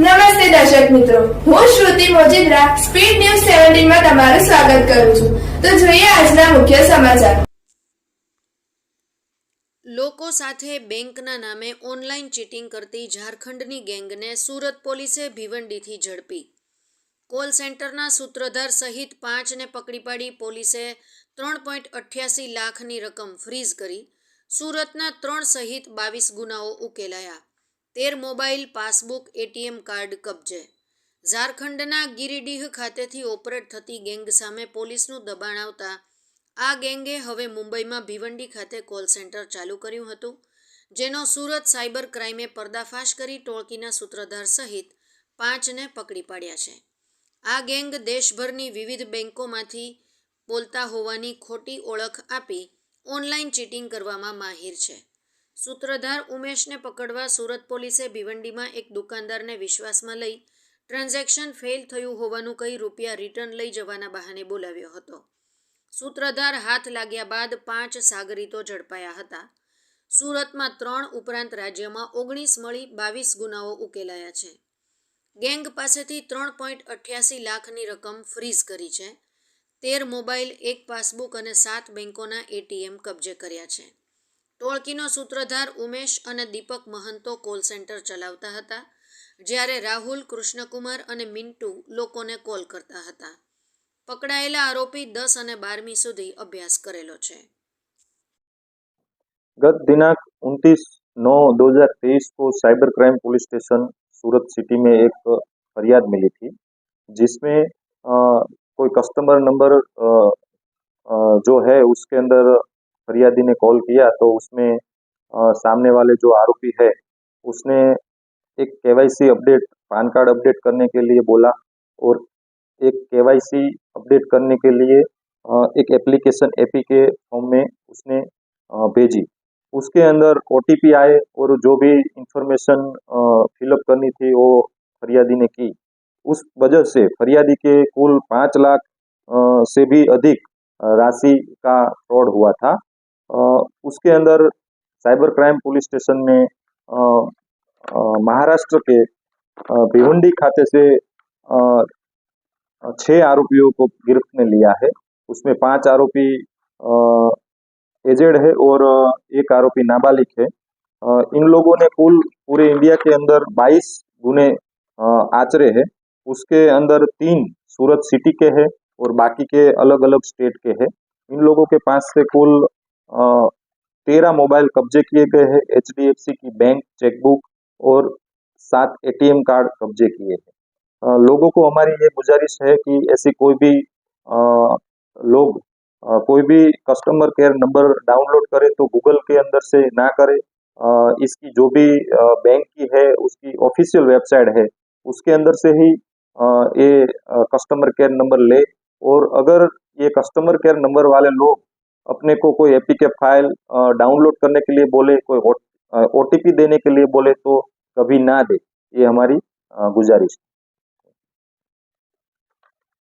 નમસ્તે દર્શક મિત્રો. હું શ્રુતિ મોજીદ્રા, સ્પીડ ન્યૂઝ સેવન્ટીનમાં તમારું સ્વાગત કરું છું. તો જોઈએ આજના મુખ્ય સમાચાર. લોકો સાથે બેંકના નામે ઓનલાઈન ચીટિંગ કરતી ઝારખંડની ગેંગને સુરત પોલીસે ભીવંડીથી ઝડપી. કોલ સેન્ટરના સૂત્રધાર સહિત પાંચને પકડી પાડી પોલીસે ત્રણ પોઈન્ટ અઠ્યાસી લાખની રકમ ફ્રીઝ કરી સુરતના ત્રણ સહિત બાવીસ ગુનાઓ ઉકેલાયા. તેર મોબાઈલ, પાસબુક, એટીએમ કાર્ડ કબજે. ઝારખંડના ગિરિડીહ ખાતેથી ઓપરેટ થતી ગેંગ સામે પોલીસનું દબાણ આવતા આ ગેંગે હવે મુંબઈમાં ભિવંડી ખાતે કોલ સેન્ટર ચાલુ કર્યું હતું, જેનો સુરત સાયબર ક્રાઇમે પર્દાફાશ કરી ટોળકીના સૂત્રધાર સહિત પાંચને પકડી પાડ્યા છે. આ ગેંગ દેશભરની વિવિધ બેન્કોમાંથી બોલતા હોવાની ખોટી ઓળખ આપી ઓનલાઈન ચીટિંગ કરવામાં માહિર છે. સૂત્રધાર ઉમેશને પકડવા સુરત પોલીસે ભિવંડીમાં એક દુકાનદારને વિશ્વાસમાં લઈ ટ્રાન્ઝેક્શન ફેલ થયું હોવાનું કહી રૂપિયા રિટર્ન લઈ જવાના બહાને બોલાવ્યો હતો. સૂત્રધાર હાથ લાગ્યા બાદ પાંચ સાગરીતો ઝડપાયા હતા. સુરતમાં ત્રણ ઉપરાંત રાજ્યમાં ઓગણીસ મળી બાવીસ ગુનાઓ ઉકેલાયા છે. ગેંગ પાસેથી ત્રણ પોઈન્ટ અઠ્યાસી લાખની રકમ ફ્રીઝ કરી છે. તેર મોબાઈલ, એક પાસબુક અને સાત બેંકોના એટીએમ કબજે કર્યા છે. ટોળકીનો સૂત્રધાર ઉમેશ અને દીપક મહંતો કોલ સેન્ટર ચલાવતા હતા જ્યારે રાહુલ કૃષ્ણકુમાર અને મિન્ટુ લોકોને કોલ કરતા હતા પકડાયેલા આરોપી દસ અને બારમી સુધી અભ્યાસ કરેલો છે गत दिनांक 29 नौ 2023 को cyber crime police station Surat city में एक फरियाद मिली थी जिसमें अ, कोई कस्टमर नंबर अ, अ, जो है उसके अंदर फरियादी ने कॉल किया तो उसमें अ, सामने वाले जो आरोपी है उसने एक KYC update PAN card update करने के लिए बोला और एक केवाईसी अपडेट करने के लिए अ, एक एप्लीकेशन एपी के फॉर्म में उसने अ, भेजी। उसके अंदर ओटीपी आए और जो भी इंफॉर्मेशन फिलअप करनी थी वो फरियादी ने की। उस वजह से फरियादी के कुल पाँच लाख से भी अधिक राशि का फ्रॉड हुआ था। उसके अंदर साइबर क्राइम पुलिस स्टेशन ने महाराष्ट्र के भिवंडी खाते से छह आरोपियों को गिरफ्त में लिया है। उसमें पाँच आरोपी एजेड है और एक आरोपी नाबालिग है। इन लोगों ने कुल पूरे इंडिया के अंदर 22 गुने आचरे हैं। उसके अंदर तीन सूरत सिटी के हैं और बाकी के अलग अलग स्टेट के हैं। इन लोगों के पास से कुल तेरह मोबाइल कब्जे किए गए हैं एच की बैंक चेकबुक और सात एटीएम कार्ड कब्जे किए हैं। लोगों को हमारी ये गुजारिश है कि ऐसी कोई भी अ, लोग अ, कोई भी कस्टमर केयर नंबर डाउनलोड करे तो गूगल के अंदर से ना करे। अ, इसकी जो भी अ, बैंक की है उसकी ऑफिशियल वेबसाइट है उसके अंदर से ही अ, ये अ, कस्टमर केयर नंबर ले और अगर ये कस्टमर केयर नंबर वाले लोग अपने को कोई एपी के फाइल अ, डाउनलोड करने के लिए बोले कोई ओ देने के लिए बोले तो कभी ना दे ये हमारी अ, गुजारिश है